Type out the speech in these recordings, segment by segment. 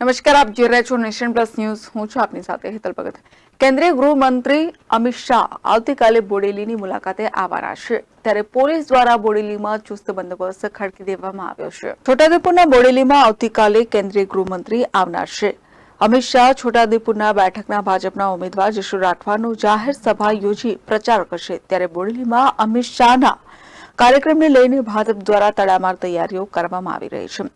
નમસ્કાર, આપ જોઈ રહ્યા છો નેશન પ્લસ ન્યૂઝ. હું છું આપની સાથે હેતલ ભગત. કેન્દ્રીય ગૃહમંત્રી અમિત શાહ આવતીકાલે બોડેલીની મુલાકાતે આવવાના છે. ત્યારે પોલીસ દ્વારા બોડેલીમાં ચુસ્ત બંદોબસ્ત ખડકી દેવામાં આવ્યો છે. છોટાઉદેપુરના બોડેલીમાં આવતીકાલે કેન્દ્રીય ગૃહમંત્રી આવનાર છે. અમિત શાહ છોટાઉદેપુરના બેઠકના ભાજપના ઉમેદવાર જશુ રાઠવાનું જાહેર સભા યોજી પ્રચાર કરશે. ત્યારે બોડેલીમાં અમિત શાહના કાર્યક્રમને લઈને ભાજપ દ્વારા તડામાર તૈયારીઓ કરવામાં આવી રહી છે.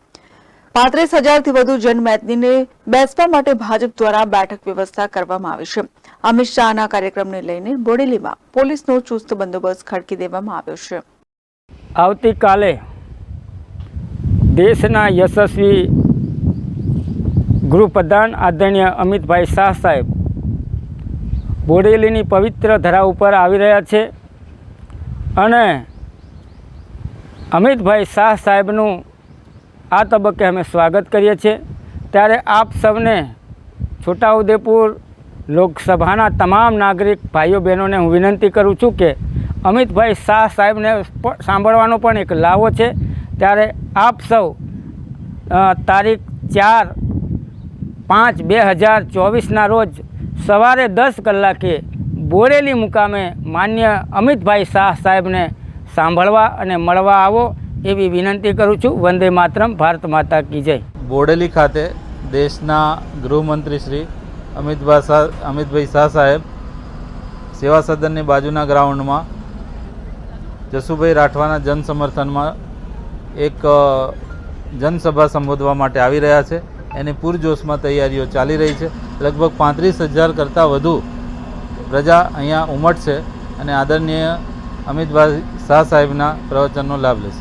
પાંત્રીસ હજારથી વધુ જનમેદનીને બેસવા માટે ભાજપ દ્વારા બેઠક વ્યવસ્થા કરવામાં આવી છે. અમિત શાહના કાર્યક્રમને લઈને બોડેલીમાં પોલીસનો ચુસ્ત બંદોબસ્ત ખડકી દેવામાં આવ્યો છે. આવતીકાલે દેશના યશસ્વી ગૃહપ્રધાન આદરણીય અમિતભાઈ શાહ સાહેબ બોડેલીની પવિત્ર ધરા ઉપર આવી રહ્યા છે અને અમિતભાઈ શાહ સાહેબનું આ તબક્કે અમે સ્વાગત કરીએ છીએ. ત્યારે આપ સૌને છોટાઉદેપુર લોકસભાના તમામ નાગરિક ભાઈઓ બહેનોને હું વિનંતી કરું છું કે અમિતભાઈ શાહ સાહેબને સાંભળવાનો પણ એક લાવો છે. ત્યારે આપ સૌ તારીખ ચાર પાંચ બે હજાર ચોવીસના રોજ સવારે દસ કલાકે બોરેલી મુકામે માન્ય અમિતભાઈ શાહ સાહેબને સાંભળવા અને મળવા આવો. એવી વિનંતી કરું છું, વંદે માતરમ, ભારત માતા કી જય. બોડેલી ખાતે દેશના ગૃહમંત્રી શ્રી અમિતભાઈ અમિતભાઈ શાહ સાહેબ સેવા સદનની બાજુના ગ્રાઉન્ડમાં જસુભાઈ રાઠવાના જનસમર્થનમાં એક જનસભા સંબોધવા માટે આવી રહ્યા છે. એની પૂરજોશમાં તૈયારીઓ ચાલી રહી છે. લગભગ પાંત્રીસ હજાર કરતાં વધુ પ્રજા અહીંયા ઉમટશે અને આદરણીય અમિતભાઈ શાહ સાહેબના પ્રવચનનો લાભ લેશે.